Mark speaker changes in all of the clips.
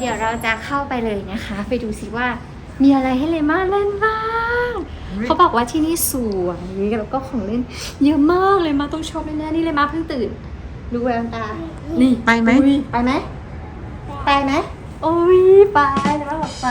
Speaker 1: เดี๋ยวเราจะเข้าไปเลยนะคะ ไปดูสิว่ามีอะไรให้เลม่าเล่นบ้าง เขาบอกว่าที่นี่สวยแล้วก็ของเล่น เยอะมากเลยมาต้องชอบแน่ๆนี่เลยมาเพิ่งตื่น ดูแววตา นี่
Speaker 2: ไปไหม
Speaker 1: อุ๊ยไปไหมไปไหมโอ้ยไปแล้วบอกไป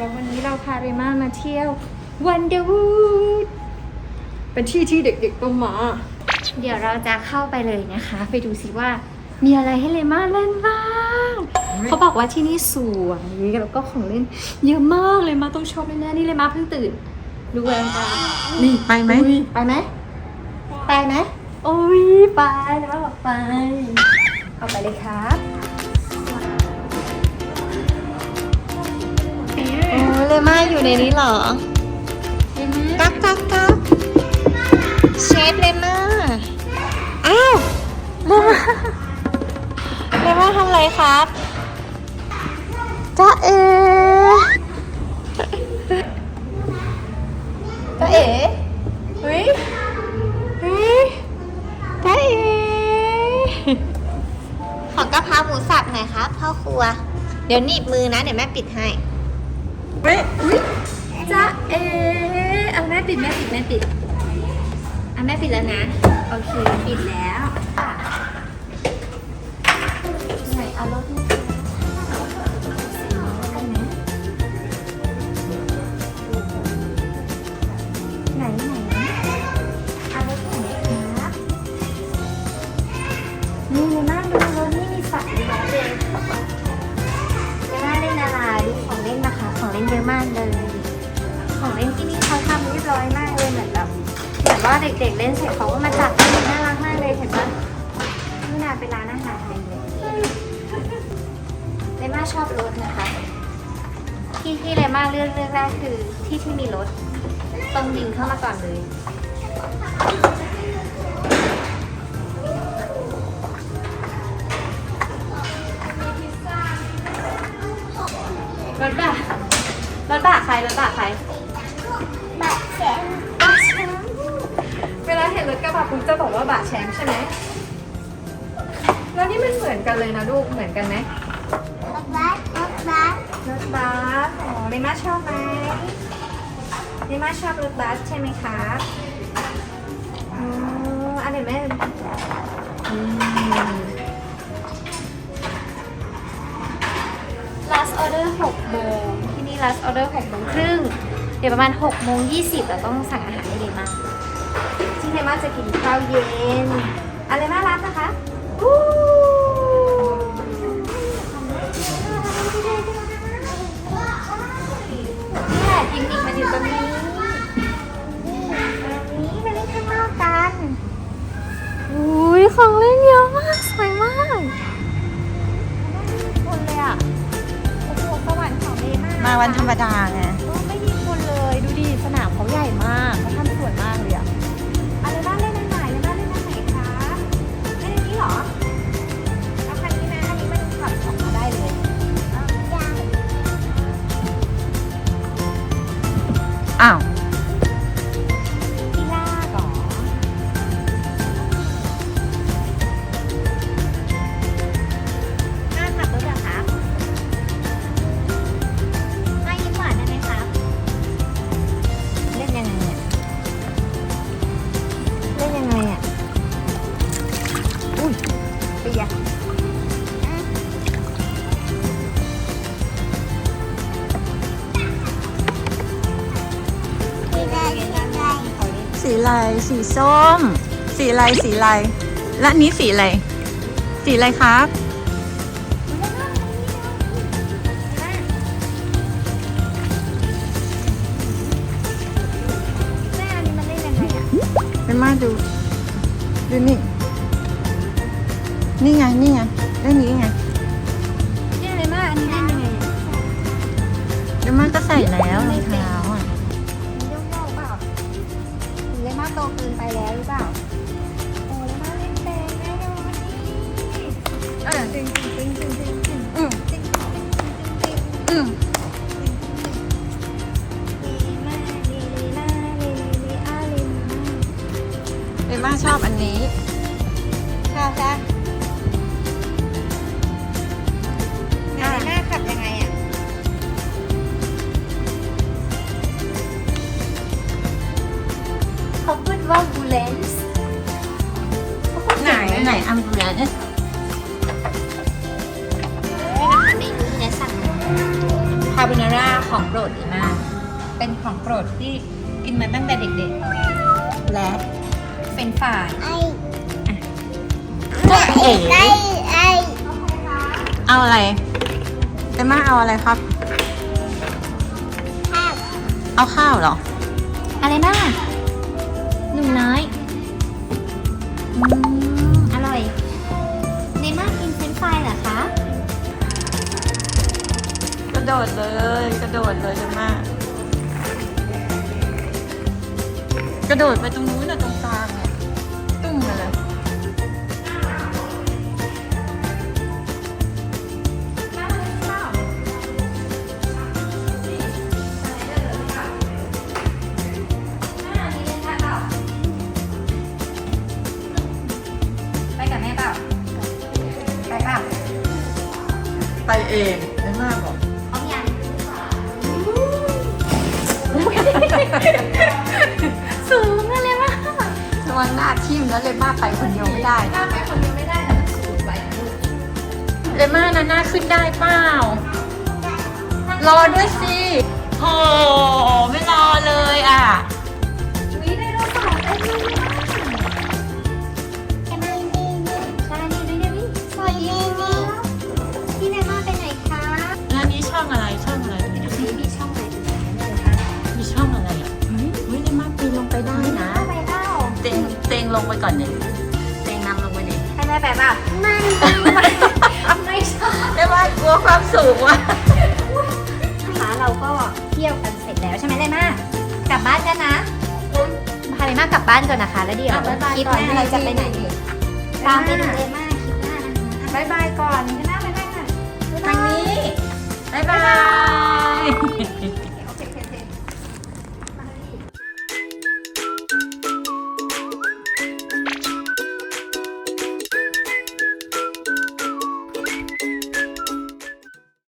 Speaker 1: หรับวันนี้เราพาเรม่ามาเที่ยววันเดอร์วูดเป็นที่ที่เด็กๆต้องมา เดี๋ยวเราจะเข้าไปเลยนะคะ ไปดูสิว่ามีอะไรให้เลม่าเล่นบ้าง เขาบอกว่าที่นี่สวยแล้วก็ของเล่น เยอะมากเลยมาต้องชอบแน่ๆนี่เลยมาเพิ่งตื่นดูแววตานี่
Speaker 2: ไปไหม
Speaker 1: อุ๊ยไปไหมไปไหมโอ้ยไปแล้วบอกไป เอาไปเลยครับ
Speaker 2: เลม่าอยู่ในนี้เหรอกักกักกักเชฟเลม่าอ้าวเลม่าเลม่าทำอะไรครับจ้าเอ๋จ้าเอ๋เฮ้ยเฮ้ยจ้าเอ๋ขอกะเพราหมูสับหน่อยครับพ่อครัว เดี๋ยวหนีบมือนะ เดี๋ยวแม่ปิดให้
Speaker 1: เฮ้ยอุ๊ยจ้าเอเอาแม่ปิดแม่ปิดแม่ปิดเอาแม่ปิดแล้วนะ โอเค ปิดแล้วไหนเอารถ มากเลย ของเล่นที่นี่เขาทำเรียบร้อยมากเลยเหมือนแบบเหมือนว่าเด็กๆเล่นเสร็จเขาก็มาจัดน่ารักมากเลยเห็นปะนี่นาเป็นร้านอาหารเลยเลม่าชอบรถนะคะ ที่ที่เลม่าเลือกเลือกแรกคือที่ที่มีรถต้องดินเข้ามาก่อนเลยรถบ่ารถบ่าใค รรถบ่าใครบ่าแชมบ่าแชมเวลาเห็นรถกระบะปุ๊บจะบอกว่าบ่าแชมใช่ไหมแล้วนี่มันเหมือนกันเลยนะลูกเหมือนกันไหม
Speaker 3: รถบัสรถบัส
Speaker 1: รถบัสอ๋อเนม่าชอบไหมเนม่าชอบรถบัสใช่ไหมครับอ๋ออันไหนแม่อืม last order 6โมงที่นี่ last order 6โมงครึ่งเดี๋ยวประมาณ6โมง20เราต้องสั่งอาหารให้เลม่าซึ่งเลม่าจะกินข้าวเย็น อะไรมารับนะคะอู้นี่ยกิมมิกมันอยู่ตรงนี้ตรงนี้มาเล่นข้างนอกกันอุ้ยของเล่นเยอะ ม่ามาวั
Speaker 2: นธรรมดาไง
Speaker 1: ก็ไม่มีคนเลยดูดิสนามเขาใหญ่มากเขาทำสวยมากเลยอะอะไรบ้างเล่นอันไหนอะไรบ้างเล่นอันไหนคะเล่นอันนี้เหรอแล้วคันนี้นะอันนี้มันขับออกมาได้เลย
Speaker 2: อ้าว
Speaker 3: สี
Speaker 2: อะไรสีส้ม สีอะไรสีอะไรและอันนี้สีอะไร สีอะไรครับ
Speaker 1: แม่อันนี้มันเล่นยังไงอะ
Speaker 2: เป็นมาดู ดูนี่ นี่ไง นี่ไงเล่นนี้ไง
Speaker 1: เนี่ยเลยมากอันนี้เล่นยังไงอะ
Speaker 2: แล้วมันก็ใส่แล้วรองเท้า โตเตือนไป
Speaker 1: แล้วหรือเปล่า โอ้ยมาเล่นเปลงแน่นอนนี่เออจริงจริงจริงจริงจริงจริง
Speaker 2: อืม
Speaker 1: จริงจริงจริงจริง
Speaker 2: อืม
Speaker 1: ลีมาลีลีลาลีลีอาลีมา
Speaker 2: เรม่าชอบอันนี้าโบนาร่าของโปรดเรม่าเป็นของโปรดที่กินมาตั้งแต่เด็กๆ และเป็นฝ่าย
Speaker 3: ไอ้
Speaker 2: ก็เอ๋
Speaker 3: ไอ้ไอ้
Speaker 2: เอาอะไรเรม่าเอาอะไรครับ
Speaker 3: ข้าว
Speaker 2: เอาข้าวเหรอ
Speaker 1: อะไรบ้างหนุ่มน้อย
Speaker 2: โดดเลย กระโดดเลยเรม่ากระโดดไปตรงนู้นน่ะตรงกลางเนี่ยตุ้มไปเลย
Speaker 1: ไปกับแม่เปล่าไปเปล่า
Speaker 2: ไปเอง แล้วเรม่าไปคนเดียวไม่ได้
Speaker 1: หน้าไปคนเดียวไม่ได้แต่มันสูงไป
Speaker 2: เรม่านะหน้าขึ้นได้เปล่ารอด้วยสิโอ้ไม่รอเลยอะ
Speaker 1: วิไดโนเสาร์เต็มเลย
Speaker 3: จะไม่ดีนี่
Speaker 1: ใช่นี่ดูดิสวัสดีค่ะพี่เนม่าไปไหนคะ
Speaker 2: แล้วนี้ช่องอะไรช่องอะไร
Speaker 1: ล
Speaker 2: งไปก่อนเนี่ยเตงนำลงไปเนี่
Speaker 1: ให้แม่ไปเปล่า
Speaker 3: ไม่
Speaker 1: ไม่ชอบ
Speaker 2: เรม่ากลัวความสูงว่ะ
Speaker 1: นะคะเราก็เที่ยวกันเสร็จแล้วใช่ไหมเลยมากลับบ้านกันนะพาเลยมากลับบ้านก่อนนะคะ แล้วเดี๋ยวคลิปหน้าเราจะไปไหนอีกตามไปดูเลยมากคลิปหน้านะคะบายบายก่อนนี่ก็น่าบายบายค่ะ
Speaker 2: ทางนี้บายบาย